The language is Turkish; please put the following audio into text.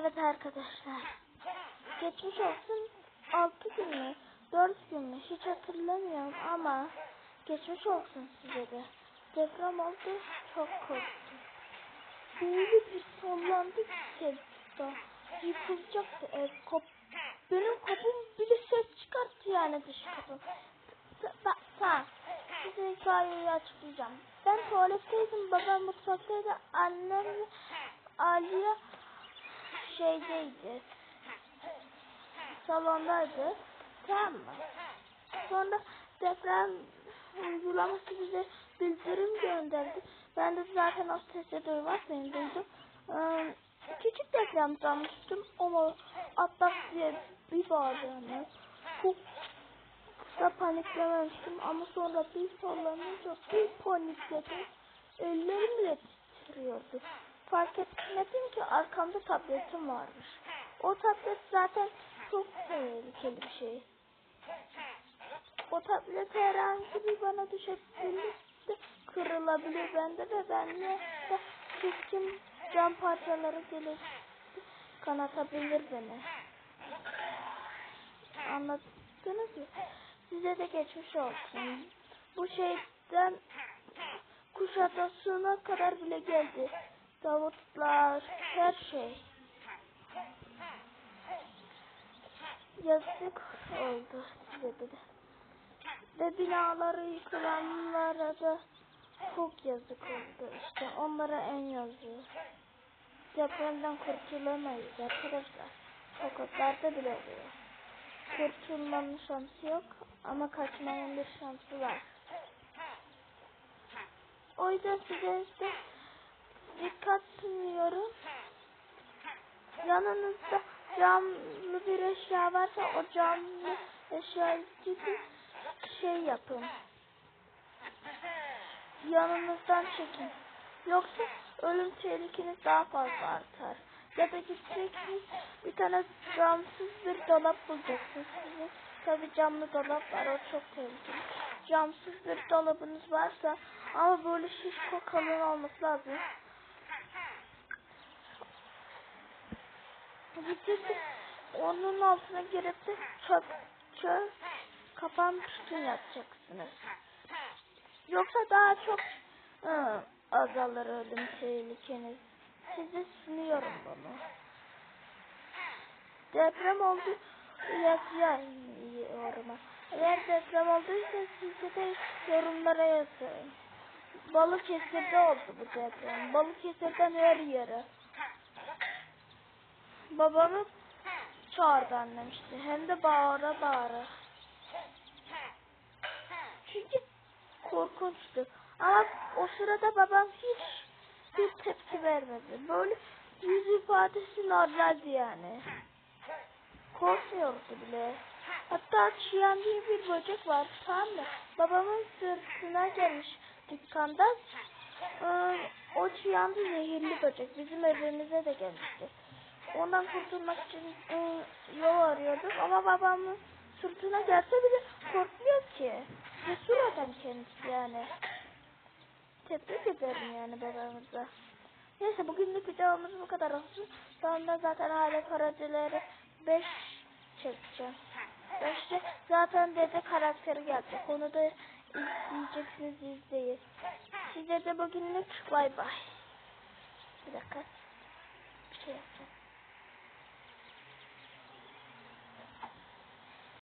Evet arkadaşlar. Geçmiş olsun 6 gün mü? 4 gün mü? Hiç hatırlamıyorum ama geçmiş olsun size de. Deprem oldu. Çok korktum. Böyle bir sallandı ki sevda. Yıkılacaktı ev. Kop Benim kapım bile ses çıkarttı yani dış kapım. Tamam. Size hikayeyi açıklayacağım. Ben tuvaletteydim. Babam mutfaktaydı. Annem Aliye şeydeydi. Salondaydı. Tamam mı? Sonra deprem uygulaması bize bildirim gönderdi. Ben de zaten o sesi duymaz mıyım duydum. Ee, küçük deprem sanmıştım ama atlak diye bir bağırdı anne. Çok da paniklememiştim ama sonra bir sallanınca bir panikledim. Ellerim bile titriyordu. Fark etmedim ki arkamda tabletim varmış. O tablet zaten çok tehlikeli bir şey. O tablet herhangi bir bana düşebilir kırılabilir bende ve bende de keskin cam parçaları gelir kanatabilir beni. Anladınız mı? Size de geçmiş olsun. Bu şeyden Kuşadası'na kadar bile geldi. Davutlar, her şey. Yazık oldu size de. Ve binaları yıkılanlara da çok yazık oldu. İşte onlara en yazığı. Depremden kurtulamayız arkadaşlar. Sokaklarda bile oluyor. Kurtulmanın şansı yok ama kaçmanın bir şansı var. O yüzden size işte dikkat sunuyorum. Yanınızda camlı bir eşya varsa o camlı eşyayı gidin şey yapın. Yanınızdan çekin. Yoksa ölüm tehlikeniz daha fazla artar. Ya da gideceksiniz bir tane camsız bir dolap bulacaksınız. Sizin tabi camlı dolap var o çok tehlikeli. Camsız bir dolabınız varsa ama böyle şişko kalın olması lazım. Gideceksin onun altına girip de çöp çöp kapan tutun yapacaksınız. Yoksa daha çok ı, azalır ölüm tehlikeniz. Size sunuyorum bunu. Deprem oldu yazıyorum. Eğer deprem olduysa size de yorumlara yazın. Balıkesir'de oldu bu deprem. Balıkesir'den her yere. Babamı çağırdı annem işte. Hem de bağıra bağıra. Çünkü korkunçtu. Ama o sırada babam hiç bir tepki vermedi. Böyle yüz ifadesi normaldi yani. Korkmuyordu bile. Hatta çiyan diye bir böcek var tamam mı? Babamın sırtına gelmiş dükkandan. Ee, o çiyan zehirli böcek. Bizim evimize de gelmişti. Ondan kurtulmak için e, yol arıyorduk ama babamın sırtına gelse bile korkmuyor ki. Cesur adam kendisi yani. Tebrik ederim yani babamıza. Neyse bugünlük videomuz bu kadar olsun. Sonra zaten aile paracıları 5 çekeceğim. 5'te zaten dede karakteri gelecek. Onu da izleyeceksiniz izleyin. Size de bugünlük bay bay.